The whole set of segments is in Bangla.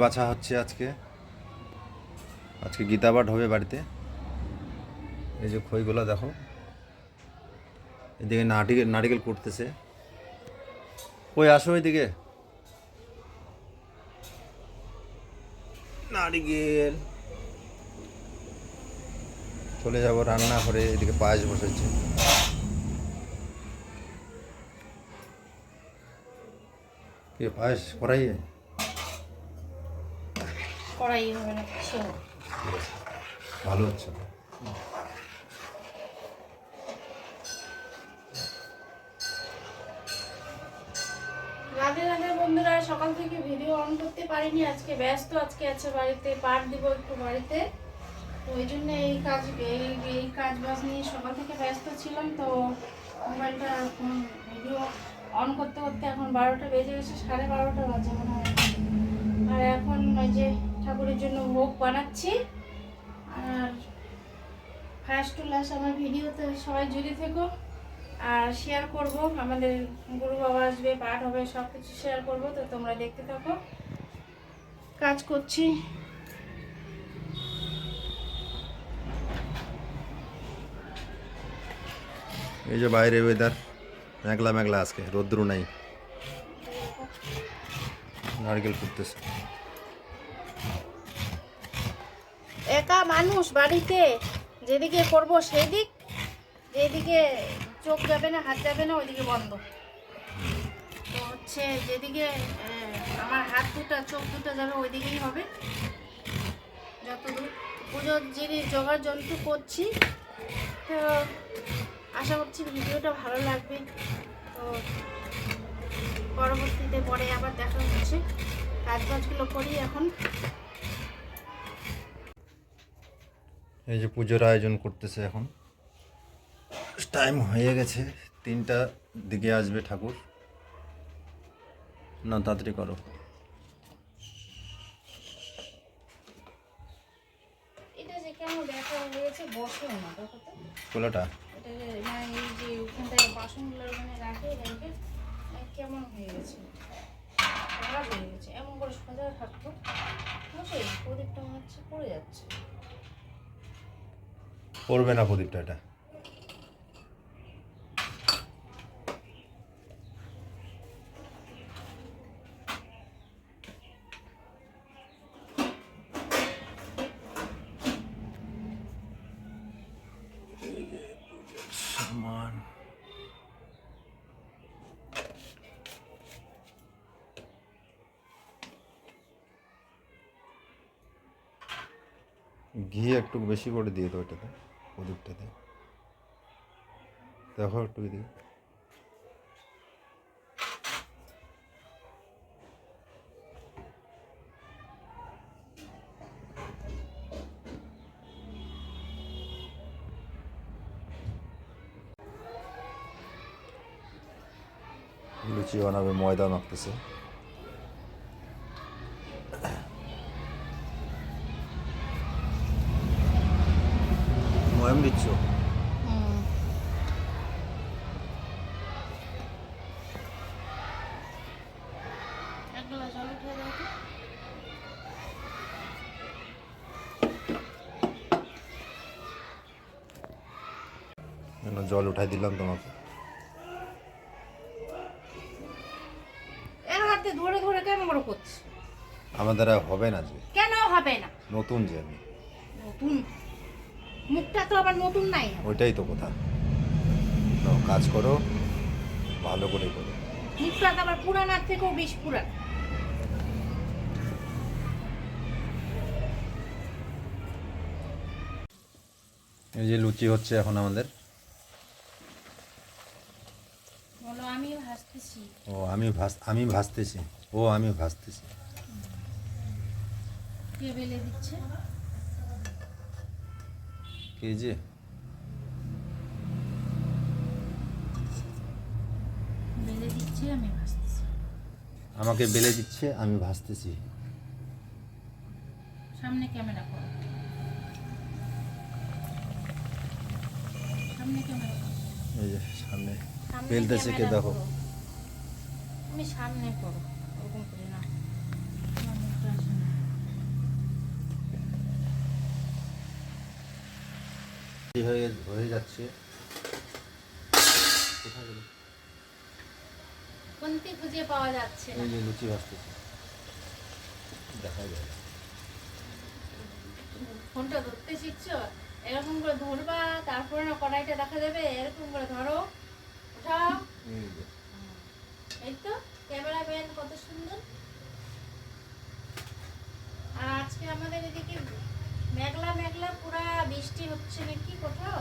বাছা হচ্ছে আজকে। আজকে গীতা পাঠ হবে বাড়িতে। এই যে খইগুলো দেখো। এদিকে নারিকেল নারিকেল করতেছে কই আসো এদিকে। নারিকেল। চলে যাব রান্না করে এদিকে পায়েস বসেছে। কি পায়েস করাইয়ে কড়াই হবে না কিছু ভালো হচ্ছে রাধে রাধে বন্ধুরা সকাল থেকে ভিডিও অন করতে পারিনি আজকে ব্যস্ত আজকে আছে বাড়িতে পাঠ দিব একটু বাড়িতে। তো ওই জন্য এই কাজ এই এই কাজ বাজ নিয়ে সকাল থেকে ব্যস্ত ছিলাম তো মোবাইলটা ভিডিও অন করতে করতে এখন বারোটা বেজে গেছে সাড়ে বারোটা বাজে মনে হয়। আর এখন ওই যে ঠাকুরের জন্য ভোগ বানাচ্ছি। আর ফার্স্ট টু লাস্ট আমার ভিডিওতে সবাই জুড়ে থেকো। আর শেয়ার করব, আমাদের গুরু বাবা আসবে, পাঠ হবে সব কিছু শেয়ার করব, তো তোমরা দেখতে থাকো। কাজ করছি। এই যে বাইরে ওয়েদার মেঘলা মেঘলা আজকে, রোদ্রু নাই। নারকেল ফুটতেছে। একা মানুষ বাড়িতে, যেদিকে করব সেদিক, যেদিকে চোখ যাবে না, হাত যাবে না, ওইদিকে বন্ধ। তো হচ্ছে যেদিকে আমার হাত দুটা, চোখ দুটো যাবে, ওইদিকেই হবে। যতদূর। পুজোর জিনিস জোগাড় যন্ত্র করছি, তো আশা করছি ভিডিওটা ভালো লাগবে। তো পরবর্তীতে পরে আবার দেখা হচ্ছে। কাজ বাজগুলো করি এখন। এই যে পুজোর আয়োজন করতেছে এখন। টাইম হয়ে গেছে তিনটা দিকে আসবে ঠাকুর। না তাড়াতাড়ি করো। কেমন কোলাটা মানে মানে হয়ে গেছে খারাপ হয়ে গেছে এমন করে সোজা থাকতো প্রদীপটা মনে হচ্ছে পড়ে যাচ্ছে। পড়বে না প্রদীপটা এটা। ঘি একটু বেশি করে দিয়ে দাও এটাতে। প্রদীপটাতে দেখো একটু এদিকে। লুচি বানাবে ময়দা মাখতেছে। দিচ্ছ। হুম। এক গ্লাস জল উঠাই দিলাম তোমাকে। এর হাতে ধরে ধরে করে করছে? আমার দ্বারা হবে না যে। কেন হবে না? নতুন যে আমি। নতুন? মুখটা তো আবার নতুন নাই। ওইটাই তো কথা। নাও, কাজ করো ভালো করে করো। মুখটা তো আবার পুরানার থেকেও বেশ পুরান। এই যে লুচি হচ্ছে এখন আমাদের। বলো আমিও হাসতেছি ও আমি ভাস আমি ভাসতেছি ও আমি ভাসতেছি কে বেলে দিচ্ছে? আমি হাসতেছি আমাকে বেলে দিচ্ছে আমি ভাসতেছি। সামনে ক্যামেরা করো। সামনে ক্যামেরা এই যে সামনে বেলতেছে কে দেখো। তুমি সামনে করো ওরকম করে না আমার মুখটা আসে না। এই হয়ে হয়ে যাচ্ছে। কোথায় গেল? কোনটি খুঁজে পাওয়া যাচ্ছে না? এই যে লুচি ভাজতেছে। দেখা যায় ফোনটা ধরতে শিখছো? এরকম করে ধরবা তারপরে না কড়াইটা দেখা যাবে এরকম করে ধরো উঠাও এই যে এই তো ক্যামেরা ম্যান কত সুন্দর আর আজকে আমাদের এদিকে মেঘলা মেঘলা পুরা বৃষ্টি হচ্ছে নাকি কোথাও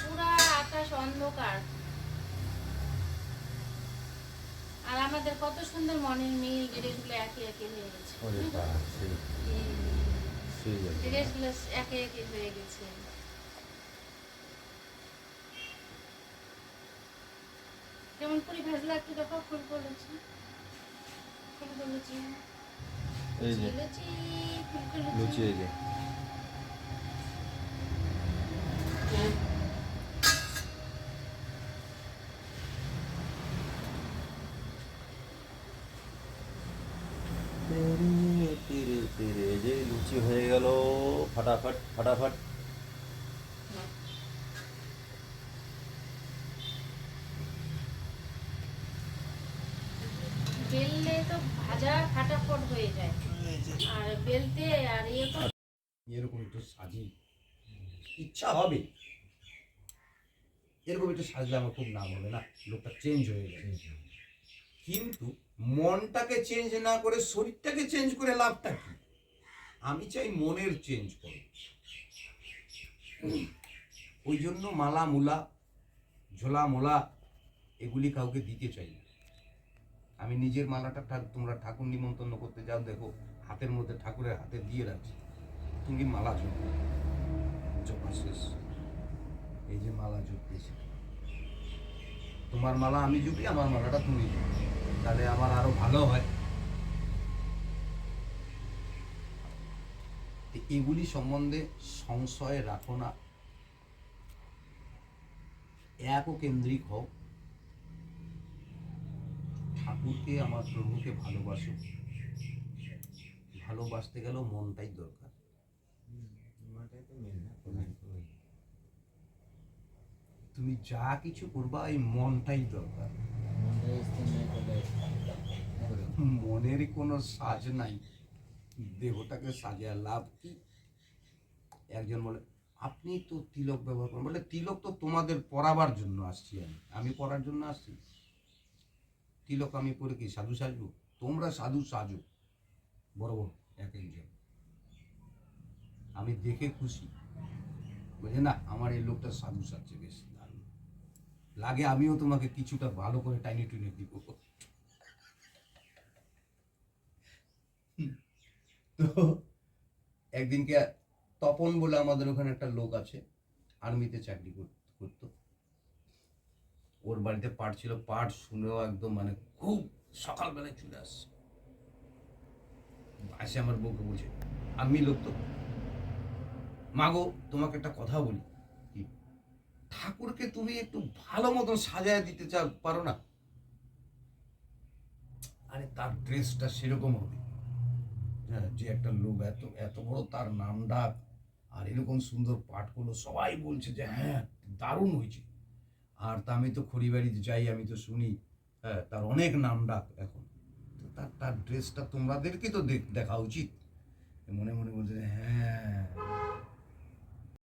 পুরা আকাশ অন্ধকার আর আমাদের কত সুন্দর মনের মিল ড্রেসগুলো একে একে হয়ে গেছে। ড্রেসগুলো একে একে হয়ে গেছে। কেমন করে ভাজলা একটু দেখো ফুলকো লুচি ফুলকো লুচি এই লুচি লুচি লুচি এই যে তেরে তেরে তেরে যে লুচি হয়ে গেল ফাটাফাট ফাটাফাট। বেললে তো ভাজা ফাটাফট হয়ে যায়। আর বেলতে আর ইয়ে তো এরকম একটু সাজি ইচ্ছা হবে। এরকম একটু সাজলে আমার খুব নাম হবে না? লোকটা চেঞ্জ হয়ে যাবে। কিন্তু মনটাকে চেঞ্জ না করে শরীরটাকে চেঞ্জ করে লাভটা কি? আমি চাই মনের চেঞ্জ করে ওই জন্য মালা, মুলা, ঝোলা, মোলা, এগুলি কাউকে দিতে চাই আমি নিজের মালাটা তোমরা ঠাকুর নিমন্ত্রণ করতে যাও, দেখো, হাতের মধ্যে ঠাকুরের হাতে দিয়ে রাখছি। তুমি মালা জপো জপা শেষ। এই যে মালা জপতেছি তোমার মালা আমি জুপি আমার মালাটা তুমি জপি তাহলে আমার আরও ভালো হয়। এগুলি সম্বন্ধে সংশয় রাখো না। এককেন্দ্রিক হও। ঠাকুরকে আমার প্রভুকে ভালোবাসো। ভালোবাসতে গেলেও মনটাই দরকার। তুমি যা কিছু করবা এই মনটাই দরকার। মনের কোনো সাজ নাই। দেহটাকে সাজায় লাভ কি? একজন বলে, আপনি তো তিলক ব্যবহার করেন। বলে, তিলক তো তোমাদের পরাবার জন্য আসছি আমি। আমি পড়ার জন্য আসছি। তিলক আমি পরে কি, সাধু সাজবো? তোমরা সাধু সাজো। বড় বড়, এক একজন। আমি দেখে খুশি। বুঝে না, আমার এই লোকটা সাধু সাজছে বেশ দারুণ। লাগে আমিও তোমাকে কিছুটা ভালো করে টাইনে টুনে দিব। তো একদিনকে তপন বলে আমাদের ওখানে একটা লোক আছে, আর্মিতে চাকরি কর- করতো। ওর বাড়িতে পাট ছিল, পাট শুনেও একদম মানে খুব সকালবেলায় চলে আসছে। আসে আমার বউকে বলছে আমি লোক তো। মাগো, তোমাকে একটা কথা বলি। ঠাকুরকে তুমি একটু ভালো মতন সাজায় দিতে চাও, পারো না? আরে তার ড্রেসটা সেরকম হবে। হ্যাঁ যে একটা লোক এত এত বড় তার নাম ডাক, আর এরকম সুন্দর পাঠ করল সবাই বলছে যে হ্যাঁ দারুণ হয়েছে। আর তা আমি তো খড়িবাড়িতে যাই, আমি তো শুনি হ্যাঁ তার অনেক নাম ডাক এখন। তো তার তার ড্রেসটা তোমাদেরকে তো দেখ- উচিত। মনে মনে বলছে হ্যাঁ